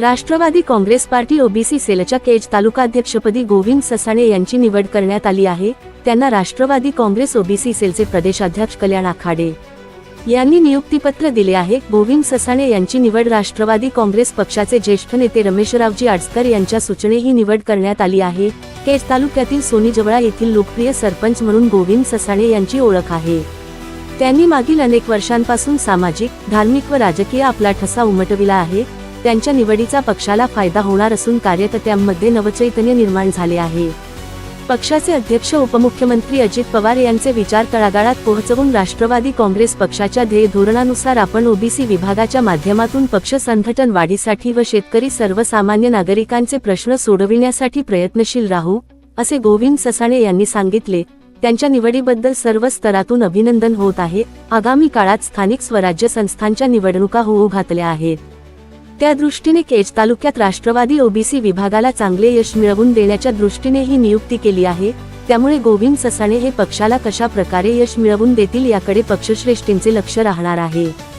Rashtrawadi Congress party OBC सेलच्या केज तालुकाध्यक्षपदी गोविंद ससाणे यांची निवड करण्यात आली आहे. त्यांना राष्ट्रवादी काँग्रेस ओबीसी सेलचे प्रदेशाध्यक्ष कल्याण आखाडे यांनी नियुक्तीपत्र दिले आहे. गोविंद ससाणे यांची निवड राष्ट्रवादी काँग्रेस पक्षाचे ज्येष्ठ नेते रमेशरावजी आडसकर यांच्या सूचने ही निवड करण्यात आली आहे. केज तालुक्यातील सोनीजवळा येथील लोकप्रिय सरपंच म्हणून गोविंद ससाणे यांची ओळख आहे. त्यांनी मागील अनेक वर्षांपासून सामाजिक धार्मिक व राजकीय आपला ठसा उमटविला आहे. त्यांच्या निवडीचा पक्षाला फायदा होणार असून कार्यकर्त्यांमध्ये नवचैतन्य निर्माण झाले आहे. पक्षाचे अध्यक्ष उपमुख्यमंत्री अजित पवार यांचे विचार तळागाळात पोहोचवून राष्ट्रवादी काँग्रेस पक्षाच्या ध्येय धोरणानुसार आपण ओबीसी विभागाच्या माध्यमातून पक्ष संघटन वाढीसाठी व शेतकरी सर्वसामान्य नागरिकांचे प्रश्न सोडविण्यासाठी प्रयत्नशील राहू असे गोविंद ससाणे यांनी सांगितले. त्यांच्या निवडीबद्दल सर्व स्तरातून अभिनंदन होत आहे. आगामी काळात स्थानिक स्वराज्य संस्थांच्या निवडणुका होऊ घातल्या आहेत. त्या दृष्टीने केज तालुक्यात राष्ट्रवादी ओबीसी विभागाला चांगले यश मिळवून देण्याच्या दृष्टीने ही नियुक्ती केली आहे त्यामुळे गोविंद ससाणे हे पक्षाला कशा प्रकारे यश मिळवून देतील याकडे पक्षश्रेष्ठींचे लक्ष राहणार आहे.